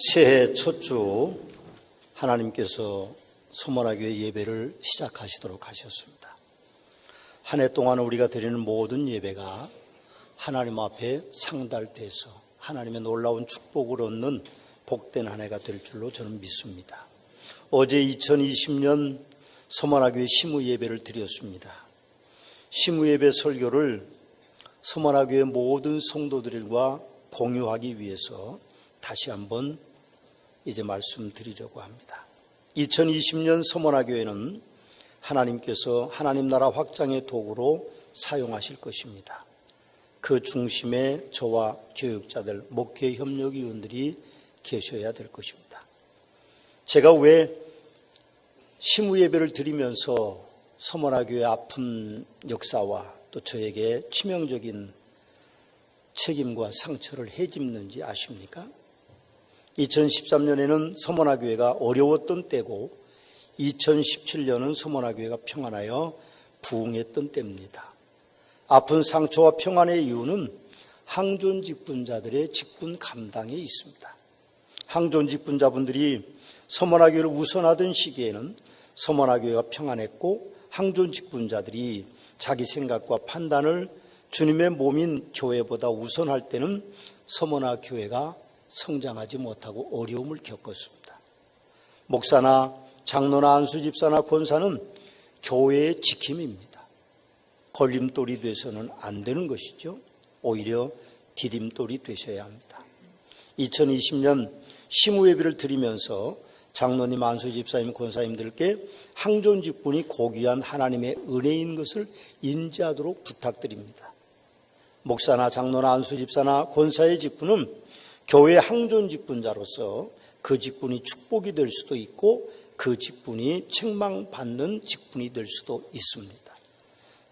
새해 첫 주 하나님께서 소머나교회 예배를 시작하시도록 하셨습니다. 한 해 동안 우리가 드리는 모든 예배가 하나님 앞에 상달돼서 하나님의 놀라운 축복을 얻는 복된 한 해가 될 줄로 저는 믿습니다. 어제 2020년 서머나교회 시무 예배를 드렸습니다. 시무 예배 설교를 서머나교회 모든 성도들과 공유하기 위해서 다시 한번 이제 말씀드리려고 합니다. 2020년 서머나교회는 하나님께서 하나님 나라 확장의 도구로 사용하실 것입니다. 그 중심에 저와 교육자들, 목회 협력 위원들이 계셔야 될 것입니다. 제가 왜 시무 예배를 드리면서 서머나 교회 아픈 역사와 또 저에게 치명적인 책임과 상처를 해집는지 아십니까? 2013년에는 서머나교회가 어려웠던 때고 2017년은 서머나교회가 평안하여 부흥했던 때입니다. 아픈 상처와 평안의 이유는 항존 직분자들의 직분 감당에 있습니다. 항존 직분자분들이 서머나교회를 우선하던 시기에는 서머나교회가 평안했고 항존 직분자들이 자기 생각과 판단을 주님의 몸인 교회보다 우선할 때는 서머나 교회가 성장하지 못하고 어려움을 겪었습니다. 목사나 장로나 안수 집사나 권사는 교회의 지킴입니다. 걸림돌이 돼서는 안 되는 것이죠. 오히려 디딤돌이 되셔야 합니다. 2020년 시무예비를 드리면서 장로님, 안수 집사님, 권사님들께 항존 직분이 고귀한 하나님의 은혜인 것을 인지하도록 부탁드립니다. 목사나 장로나 안수 집사나 권사의 직분은 교회 항존 직분자로서 그 직분이 축복이 될 수도 있고 그 직분이 책망받는 직분이 될 수도 있습니다.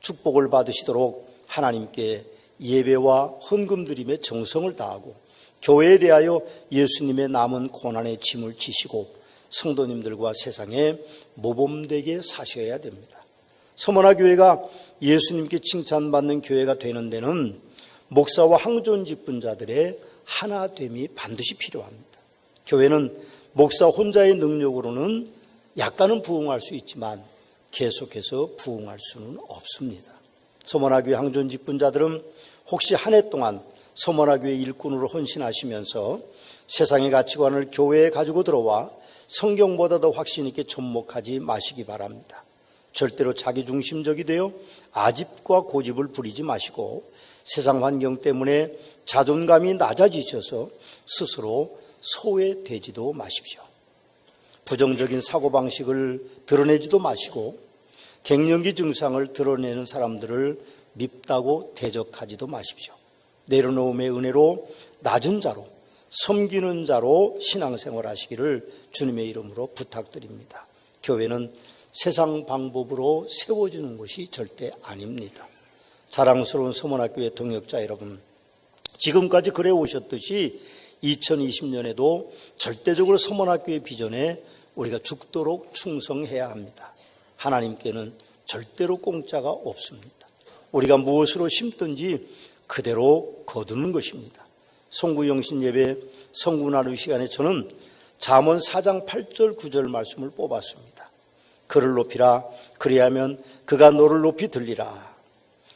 축복을 받으시도록 하나님께 예배와 헌금 드림의 정성을 다하고 교회에 대하여 예수님의 남은 고난의 짐을 지시고 성도님들과 세상에 모범되게 사셔야 됩니다. 서머나 교회가 예수님께 칭찬받는 교회가 되는 데는 목사와 항존 직분자들의 하나됨이 반드시 필요합니다. 교회는 목사 혼자의 능력으로는 약간은 부흥할 수 있지만 계속해서 부흥할 수는 없습니다. 서머나교회 항존 직분자들은 혹시 한 해 동안 서머나교회 일꾼으로 헌신하시면서 세상의 가치관을 교회에 가지고 들어와 성경보다 더 확신 있게 접목하지 마시기 바랍니다. 절대로 자기중심적이 되어 아집과 고집을 부리지 마시고 세상 환경 때문에 자존감이 낮아지셔서 스스로 소외되지도 마십시오. 부정적인 사고방식을 드러내지도 마시고 갱년기 증상을 드러내는 사람들을 밉다고 대적하지도 마십시오. 내려놓음의 은혜로 낮은 자로 섬기는 자로 신앙생활 하시기를 주님의 이름으로 부탁드립니다. 교회는 세상 방법으로 세워지는 것이 절대 아닙니다. 자랑스러운 서문학교의 동역자 여러분, 지금까지 그래 오셨듯이 2020년에도 절대적으로 서문학교의 비전에 우리가 죽도록 충성해야 합니다. 하나님께는 절대로 공짜가 없습니다. 우리가 무엇으로 심든지 그대로 거두는 것입니다. 송구영신 예배 성구나루 시간에 저는 잠언 4장 8절 9절 말씀을 뽑았습니다. 그를 높이라 그리하면 그가 너를 높이 들리라.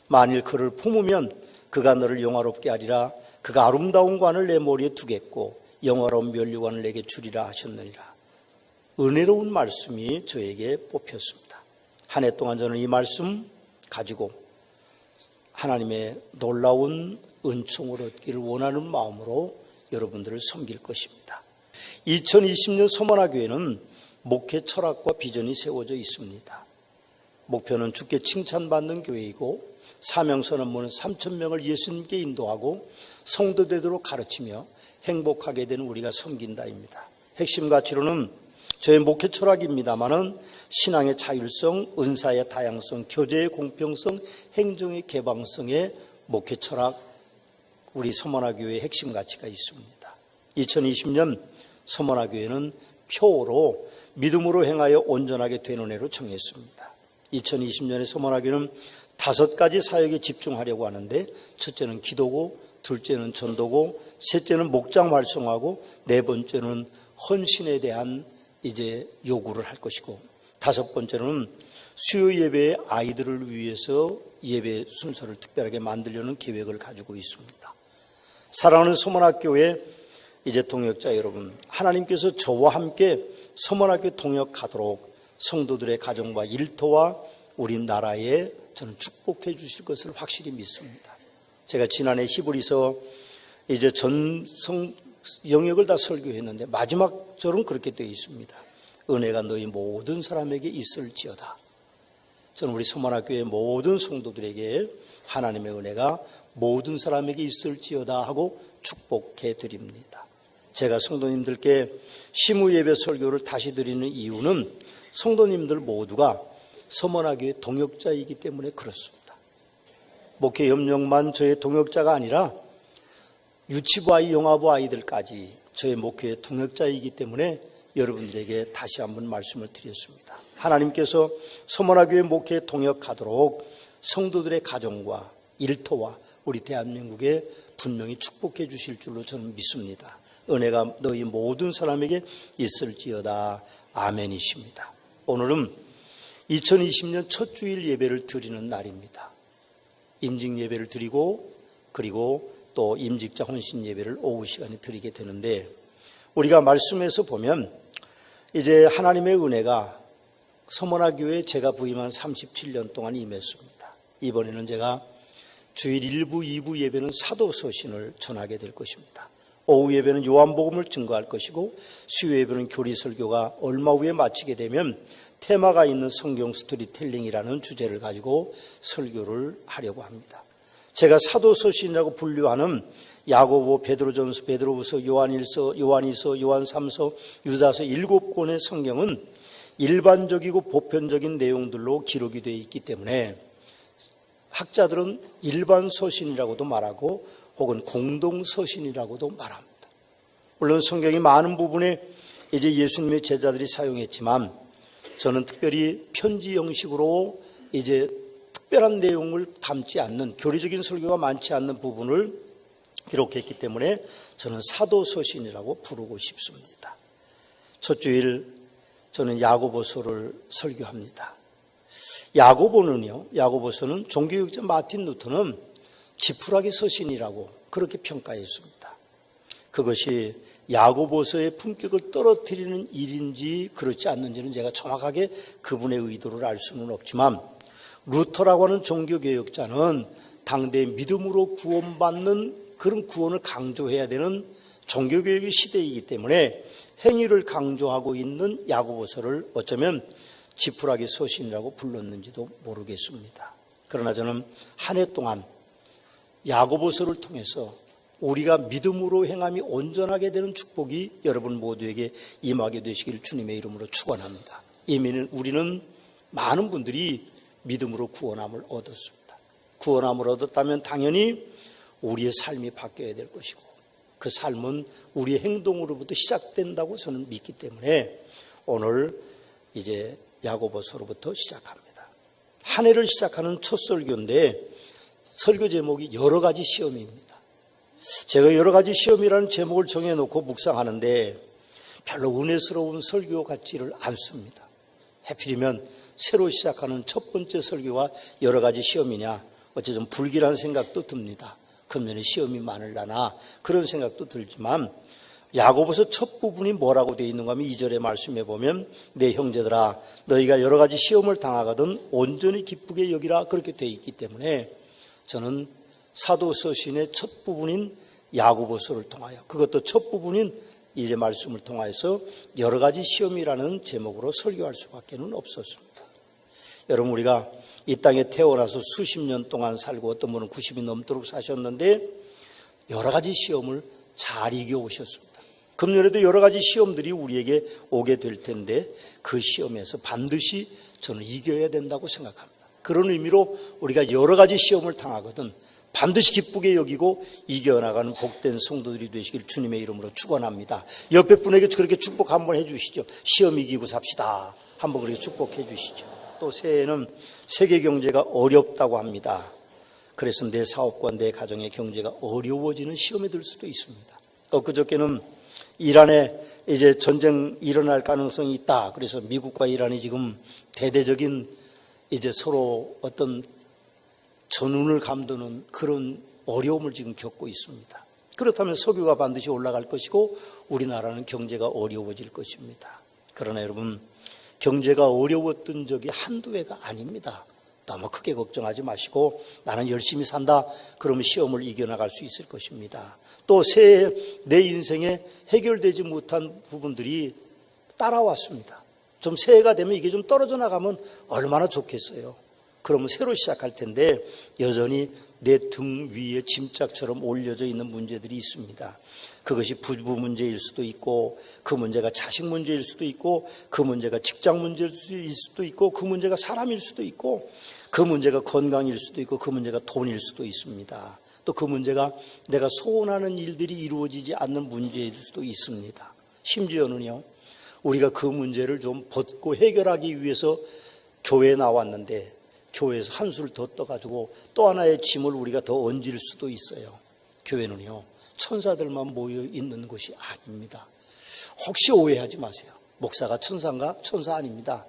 만일 그를 품으면 그가 너를 영화롭게 하리라. 그가 아름다운 관을 내 머리에 두겠고 영화로운 면류관을 내게 주리라 하셨느니라. 은혜로운 말씀이 저에게 뽑혔습니다. 한 해 동안 저는 이 말씀 가지고 하나님의 놀라운 은총을 얻기를 원하는 마음으로 여러분들을 섬길 것입니다. 2020년 서머나 교회는 목회 철학과 비전이 세워져 있습니다. 목표는 주께 칭찬받는 교회이고 사명선 업무는 3천 명을 예수님께 인도하고 성도 되도록 가르치며 행복하게 되는 우리가 섬긴다입니다. 핵심 가치로는 저의 목회 철학입니다만은 신앙의 자율성, 은사의 다양성, 교제의 공평성, 행정의 개방성의 목회 철학, 우리 서머나 교회의 핵심 가치가 있습니다. 2020년 서머나 교회는 표로 믿음으로 행하여 온전하게 되는 해로 정했습니다. 2020년의 서머나교회는 다섯 가지 사역에 집중하려고 하는데 첫째는 기도고 둘째는 전도고, 셋째는 목장 활성화고, 네 번째는 헌신에 대한 이제 요구를 할 것이고, 다섯 번째는 수요 예배의 아이들을 위해서 예배 순서를 특별하게 만들려는 계획을 가지고 있습니다. 사랑하는 소문학교의 이제 동역자 여러분, 하나님께서 저와 함께 서문학교 동역하도록 성도들의 가정과 일터와 우리 나라에 저는 축복해 주실 것을 확실히 믿습니다. 제가 지난해 히브리서 이제 전성 영역을 다 설교했는데 마지막 절은 그렇게 되어 있습니다. 은혜가 너희 모든 사람에게 있을지어다. 저는 우리 서문학교의 모든 성도들에게 하나님의 은혜가 모든 사람에게 있을지어다 하고 축복해 드립니다. 제가 성도님들께 시무 예배 설교를 다시 드리는 이유는 성도님들 모두가 서문학교의 동역자이기 때문에 그렇습니다. 목회 협력만 저의 동역자가 아니라 유치부 아이, 영아부 아이들까지 저의 목회의 동역자이기 때문에 여러분들에게 다시 한번 말씀을 드렸습니다. 하나님께서 서문학교의 목회에 동역하도록 성도들의 가정과 일터와 우리 대한민국에 분명히 축복해 주실 줄로 저는 믿습니다. 은혜가 너희 모든 사람에게 있을지어다. 아멘이십니다. 오늘은 2020년 첫 주일 예배를 드리는 날입니다. 임직 예배를 드리고 그리고 또 임직자 혼신 예배를 오후 시간에 드리게 되는데 우리가 말씀에서 보면 이제 하나님의 은혜가 서문화교회에 제가 부임한 37년 동안 임했습니다. 이번에는 제가 주일 1부, 2부 예배는 사도서신을 전하게 될 것입니다. 오후 예배는 요한복음을 증거할 것이고 수요 예배는 교리 설교가 얼마 후에 마치게 되면 테마가 있는 성경 스토리텔링이라는 주제를 가지고 설교를 하려고 합니다. 제가 사도서신이라고 분류하는 야고보, 베드로전서, 베드로후서, 요한일서, 요한이서, 요한삼서, 유다서 일곱 권의 성경은 일반적이고 보편적인 내용들로 기록이 되어 있기 때문에 학자들은 일반 서신이라고도 말하고 혹은 공동 서신이라고도 말합니다. 물론 성경이 많은 부분에 이제 예수님의 제자들이 사용했지만 저는 특별히 편지 형식으로 이제 특별한 내용을 담지 않는 교리적인 설교가 많지 않는 부분을 기록했기 때문에 저는 사도서신이라고 부르고 싶습니다. 첫 주일 저는 야고보서를 설교합니다. 야고보는요, 야고보서는 종교육자 마틴 루터는 지푸라기 서신이라고 그렇게 평가했습니다. 그것이 야고보서의 품격을 떨어뜨리는 일인지 그렇지 않는지는 제가 정확하게 그분의 의도를 알 수는 없지만 루터라고 하는 종교개혁자는 당대 믿음으로 구원받는 그런 구원을 강조해야 되는 종교개혁의 시대이기 때문에 행위를 강조하고 있는 야고보서를 어쩌면 지푸라기 서신이라고 불렀는지도 모르겠습니다. 그러나 저는 한 해 동안 야고보서를 통해서 우리가 믿음으로 행함이 온전하게 되는 축복이 여러분 모두에게 임하게 되시길 주님의 이름으로 축원합니다. 이미 우리는 많은 분들이 믿음으로 구원함을 얻었습니다. 구원함을 얻었다면 당연히 우리의 삶이 바뀌어야 될 것이고 그 삶은 우리의 행동으로부터 시작된다고 저는 믿기 때문에 오늘 이제 야고보서로부터 시작합니다. 한 해를 시작하는 첫 설교인데 설교 제목이 여러 가지 시험입니다. 제가 여러 가지 시험이라는 제목을 정해놓고 묵상하는데 별로 은혜스러운 설교 같지를 않습니다. 해필이면 새로 시작하는 첫 번째 설교가 여러 가지 시험이냐 어째 좀 불길한 생각도 듭니다. 금년에 시험이 많을라나 그런 생각도 들지만 야고보서 첫 부분이 뭐라고 되어 있는가 하면 2절의 말씀에 보면 내 형제들아 너희가 여러 가지 시험을 당하거든 온전히 기쁘게 여기라 그렇게 되어 있기 때문에 저는 사도서신의 첫 부분인 야고보서를 통하여 그것도 첫 부분인 이제 말씀을 통하여서 여러 가지 시험이라는 제목으로 설교할 수밖에 는 없었습니다. 여러분 우리가 이 땅에 태어나서 수십 년 동안 살고 어떤 분은 90이 넘도록 사셨는데 여러 가지 시험을 잘 이겨 오셨습니다. 금년에도 여러 가지 시험들이 우리에게 오게 될 텐데 그 시험에서 반드시 저는 이겨야 된다고 생각합니다. 그런 의미로 우리가 여러 가지 시험을 당하거든 반드시 기쁘게 여기고 이겨나가는 복된 성도들이 되시길 주님의 이름으로 축원합니다. 옆에 분에게 그렇게 축복 한번 해주시죠. 시험 이기고 삽시다. 한번 그렇게 축복해 주시죠. 또 새해에는 세계 경제가 어렵다고 합니다. 그래서 내 사업과 내 가정의 경제가 어려워지는 시험에 들 수도 있습니다. 엊그저께는 이란에 이제 전쟁 일어날 가능성이 있다. 그래서 미국과 이란이 지금 대대적인 이제 서로 어떤 전운을 감도는 그런 어려움을 지금 겪고 있습니다. 그렇다면 석유가 반드시 올라갈 것이고 우리나라는 경제가 어려워질 것입니다. 그러나 여러분, 경제가 어려웠던 적이 한두 해가 아닙니다. 너무 크게 걱정하지 마시고 나는 열심히 산다. 그러면 시험을 이겨나갈 수 있을 것입니다. 또 새해 내 인생에 해결되지 못한 부분들이 따라왔습니다. 좀 새해가 되면 이게 좀 떨어져 나가면 얼마나 좋겠어요. 그러면 새로 시작할 텐데 여전히 내 등 위에 짐짝처럼 올려져 있는 문제들이 있습니다. 그것이 부부 문제일 수도 있고 그 문제가 자식 문제일 수도 있고 그 문제가 직장 문제일 수도 있고 그 문제가 사람일 수도 있고 그 문제가 건강일 수도 있고 그 문제가 돈일 수도 있습니다. 또 그 문제가 내가 소원하는 일들이 이루어지지 않는 문제일 수도 있습니다. 심지어는요, 우리가 그 문제를 좀 벗고 해결하기 위해서 교회에 나왔는데 교회에서 한 수를 더 떠가지고 또 하나의 짐을 우리가 더 얹을 수도 있어요. 교회는요, 천사들만 모여 있는 곳이 아닙니다. 혹시 오해하지 마세요. 목사가 천사인가? 천사 아닙니다.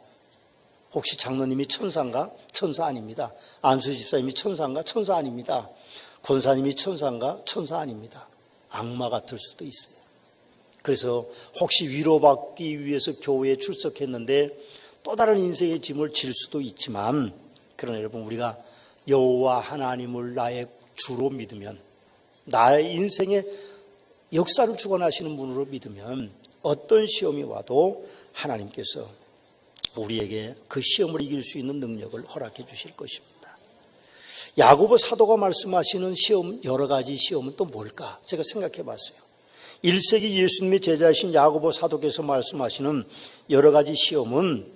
혹시 장로님이 천사인가? 천사 아닙니다. 안수 집사님이 천사인가? 천사 아닙니다. 권사님이 천사인가? 천사 아닙니다. 악마 같을 수도 있어요. 그래서 혹시 위로받기 위해서 교회에 출석했는데 또 다른 인생의 짐을 질 수도 있지만 그러나 여러분 우리가 여호와 하나님을 나의 주로 믿으면 나의 인생의 역사를 주관하시는 분으로 믿으면 어떤 시험이 와도 하나님께서 우리에게 그 시험을 이길 수 있는 능력을 허락해 주실 것입니다. 야고보 사도가 말씀하시는 시험 여러 가지 시험은 또 뭘까? 제가 생각해 봤어요. 1세기 예수님의 제자이신 야고보 사도께서 말씀하시는 여러 가지 시험은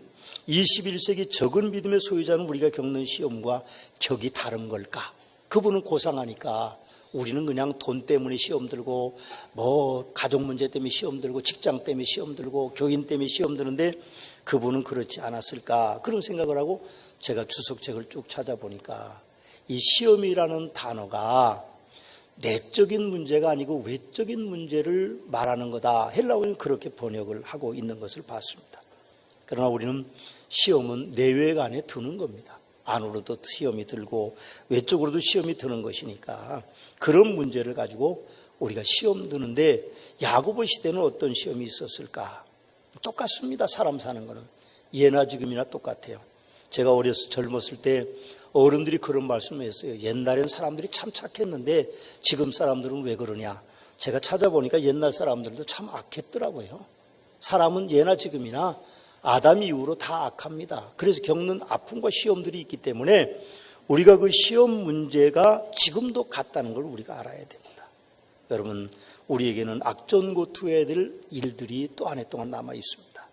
21세기 적은 믿음의 소유자는 우리가 겪는 시험과 격이 다른 걸까? 그분은 고상하니까 우리는 그냥 돈 때문에 시험 들고 뭐 가족 문제 때문에 시험 들고 직장 때문에 시험 들고 교인 때문에 시험 드는데 그분은 그렇지 않았을까 그런 생각을 하고 제가 주석책을 쭉 찾아보니까 이 시험이라는 단어가 내적인 문제가 아니고 외적인 문제를 말하는 거다. 헬라어는 그렇게 번역을 하고 있는 것을 봤습니다. 그러나 우리는 시험은 내외가 안에 드는 겁니다. 안으로도 시험이 들고 외적으로도 시험이 드는 것이니까 그런 문제를 가지고 우리가 시험 드는데 야고보 시대는 어떤 시험이 있었을까? 똑같습니다. 사람 사는 거는 예나 지금이나 똑같아요. 제가 어렸을 젊었을 때 어른들이 그런 말씀을 했어요. 옛날엔 사람들이 참 착했는데 지금 사람들은 왜 그러냐? 제가 찾아보니까 옛날 사람들도 참 악했더라고요. 사람은 예나 지금이나 아담 이후로 다 악합니다. 그래서 겪는 아픔과 시험들이 있기 때문에 우리가 그 시험 문제가 지금도 같다는 걸 우리가 알아야 됩니다. 여러분, 우리에게는 악전고투해야 될 일들이 또 한 해 동안 남아 있습니다.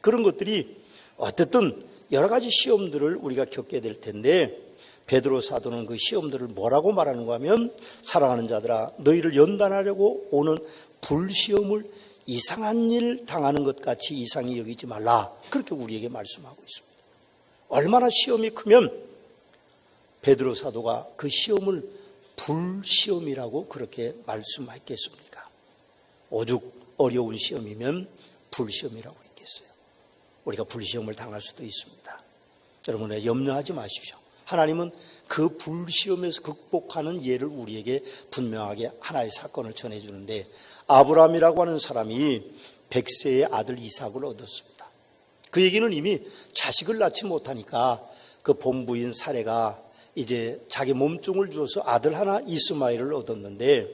그런 것들이 어쨌든 여러 가지 시험들을 우리가 겪게 될 텐데 베드로 사도는 그 시험들을 뭐라고 말하는가 하면 사랑하는 자들아 너희를 연단하려고 오는 불시험을 이상한 일 당하는 것 같이 이상히 여기지 말라. 그렇게 우리에게 말씀하고 있습니다. 얼마나 시험이 크면 베드로 사도가 그 시험을 불시험이라고 그렇게 말씀했겠습니까? 오죽 어려운 시험이면 불시험이라고. 우리가 불시험을 당할 수도 있습니다. 여러분, 염려하지 마십시오. 하나님은 그 불시험에서 극복하는 예를 우리에게 분명하게 하나의 사건을 전해주는데 아브라함이라고 하는 사람이 백세의 아들 이삭을 얻었습니다. 그 얘기는 이미 자식을 낳지 못하니까 그 본부인 사례가 이제 자기 몸종을 주어서 아들 하나 이스마엘을 얻었는데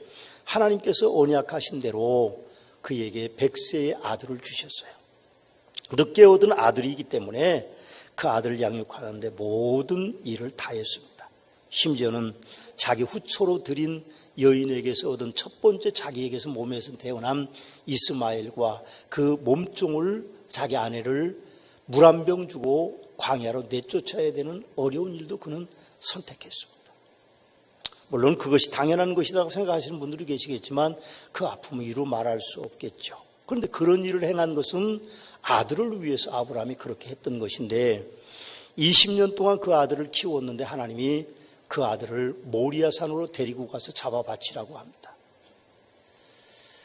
하나님께서 언약하신 대로 그에게 백세의 아들을 주셨어요. 늦게 얻은 아들이기 때문에 그 아들을 양육하는데 모든 일을 다 했습니다. 심지어는 자기 후초로 드린 여인에게서 얻은 첫 번째 자기에게서 몸에서 태어난 이스마엘과 그 몸종을 자기 아내를 물 한 병 주고 광야로 내쫓아야 되는 어려운 일도 그는 선택했습니다. 물론 그것이 당연한 것이라고 생각하시는 분들이 계시겠지만 그 아픔을 이루 말할 수 없겠죠. 그런데 그런 일을 행한 것은 아들을 위해서 아브라함이 그렇게 했던 것인데 20년 동안 그 아들을 키웠는데 하나님이 그 아들을 모리아산으로 데리고 가서 잡아 바치라고 합니다.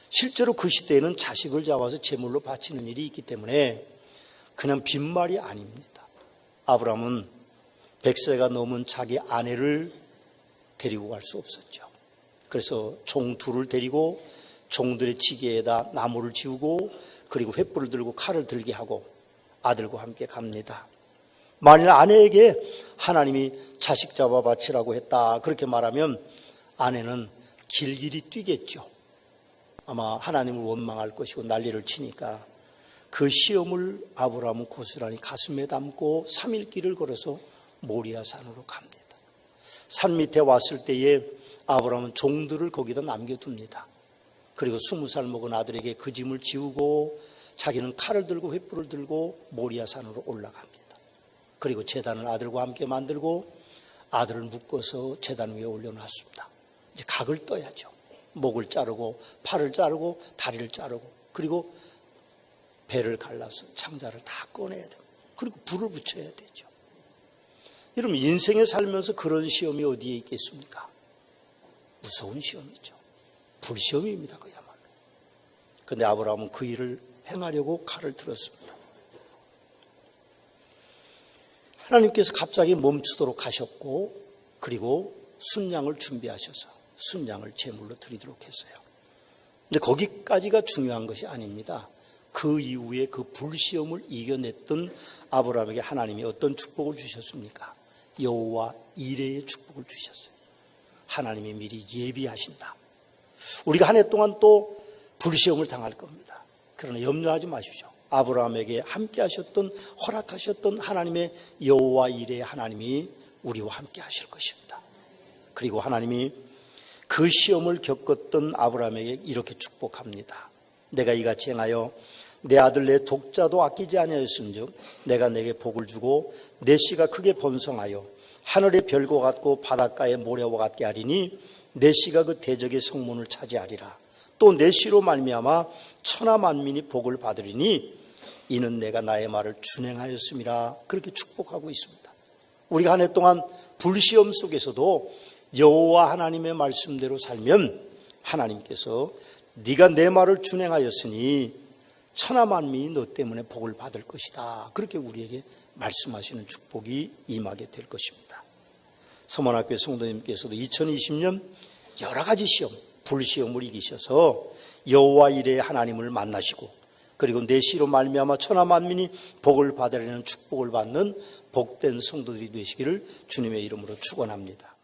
실제로 그 시대에는 자식을 잡아서 제물로 바치는 일이 있기 때문에 그냥 빈말이 아닙니다. 아브라함은 100세가 넘은 자기 아내를 데리고 갈 수 없었죠. 그래서 종 둘을 데리고 종들의 지게에다 나무를 지우고 그리고 횃불을 들고 칼을 들게 하고 아들과 함께 갑니다. 만일 아내에게 하나님이 자식 잡아 바치라고 했다 그렇게 말하면 아내는 길길이 뛰겠죠. 아마 하나님을 원망할 것이고 난리를 치니까 그 시험을 아브라함은 고스란히 가슴에 담고 3일 길을 걸어서 모리아 산으로 갑니다. 산 밑에 왔을 때에 아브라함은 종들을 거기다 남겨둡니다. 그리고 스무 살 먹은 아들에게 그 짐을 지우고 자기는 칼을 들고 횃불을 들고 모리아 산으로 올라갑니다. 그리고 재단을 아들과 함께 만들고 아들을 묶어서 재단 위에 올려놨습니다. 이제 각을 떠야죠. 목을 자르고 팔을 자르고 다리를 자르고 그리고 배를 갈라서 창자를 다 꺼내야 됩니다. 그리고 불을 붙여야 되죠. 여러분 인생에 살면서 그런 시험이 어디에 있겠습니까? 무서운 시험이죠. 불시험입니다. 그야말로. 그런데 아브라함은 그 일을 행하려고 칼을 들었습니다. 하나님께서 갑자기 멈추도록 하셨고 그리고 순양을 준비하셔서 순양을 제물로 드리도록 했어요. 근데 거기까지가 중요한 것이 아닙니다. 그 이후에 그 불시험을 이겨냈던 아브라함에게 하나님이 어떤 축복을 주셨습니까? 여호와 이레의 축복을 주셨어요. 하나님이 미리 예비하신다. 우리가 한 해 동안 또 불시험을 당할 겁니다. 그러나 염려하지 마십시오. 아브라함에게 함께 하셨던 허락하셨던 하나님의 여호와 이레의 하나님이 우리와 함께 하실 것입니다. 그리고 하나님이 그 시험을 겪었던 아브라함에게 이렇게 축복합니다. 내가 이같이 행하여 내 아들 내 독자도 아끼지 아니하였은즉 내가 내게 복을 주고 내 씨가 크게 번성하여 하늘의 별과 같고 바닷가의 모래와 같게 하리니 내 씨가 그 대적의 성문을 차지하리라. 또내 씨로 말미암아 천하 만민이 복을 받으리니 이는 내가 나의 말을 준행하였음이라 그렇게 축복하고 있습니다. 우리가 한 해 동안 불시험 속에서도 여호와 하나님의 말씀대로 살면 하나님께서 네가 내 말을 준행하였으니 천하 만민이 너 때문에 복을 받을 것이다. 그렇게 우리에게 말씀하시는 축복이 임하게 될 것입니다. 서문학교 성도님께서도 2020년 여러 가지 시험, 불시험을 이기셔서 여호와 일의 하나님을 만나시고 그리고 내 시로 말미암아 천하 만민이 복을 받으려는 축복을 받는 복된 성도들이 되시기를 주님의 이름으로 축원합니다.